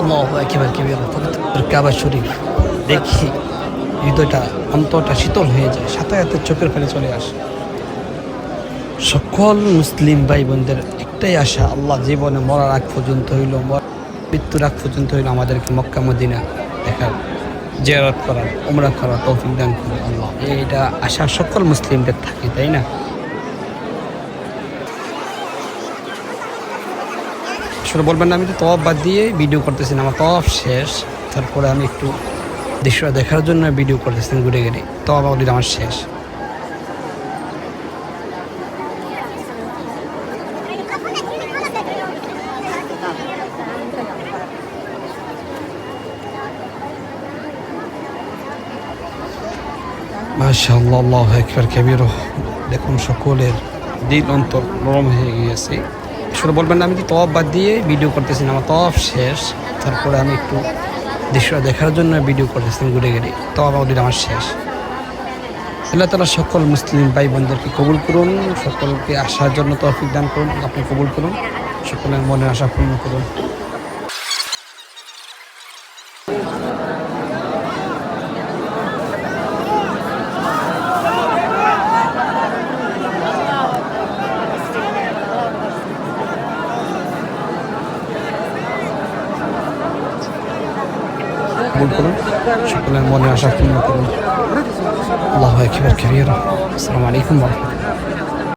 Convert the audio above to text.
আল্লাহ একেবারে কেবির পবিত্র কাবা শরীফ দেখি হৃদয়টা, অন্তরটা শীতল হয়ে যায় সাথে সাথে চোখের ফেলে চলে আসে। সকল মুসলিম ভাই বোনদের একটাই আশা, আল্লাহ জীবনে মরার আগ পর্যন্ত হইল মৃত্যুর আগ পর্যন্ত হইল আমাদেরকে মক্কা মদিনা দেখার, জিয়ারত করার, উমরা করার তৌফিক দান করুন আল্লাহ। এইটা আশা সকল মুসলিমদের থাকে, তাই না? আসলে বলবেন না, আমি তো তফ বাদ দিয়ে ভিডিও করতেছি আমার তফ শেষ। তারপরে আমি একটু দৃশ্য দেখার জন্য ভিডিও করতেছি, ঘুরে ঘুরে। তফ অলরেডি আমার শেষ। মাশাআল্লাহ, আল্লাহু আকবার, কবির দেখুন, সকলের দিল অন্তর নরম হয়ে গিয়েছে। আসলে বলবেন না, আমি কি তপ বাদ দিয়ে ভিডিও করতেছি না? আমার তপ শেষ। তারপরে আমি একটু দৃশ্য দেখার জন্য ভিডিও করতেছিলাম ঘুরে ঘুরে। তপ অলরেডি আমার শেষ। আল্লাহ তালা সকল মুসলিম ভাই বোনদেরকে কবুল করুন, সকলকে আসার জন্য তৌফিক দান করুন আপনি কবুল করুন, সকলের মনের আশা পূর্ণ করুন। কবুল করুন। সকলের মনে আশা পূর্ণ করুন। আল্লাহ একবার কেরিয়ার। আসসালামু আলাইকুম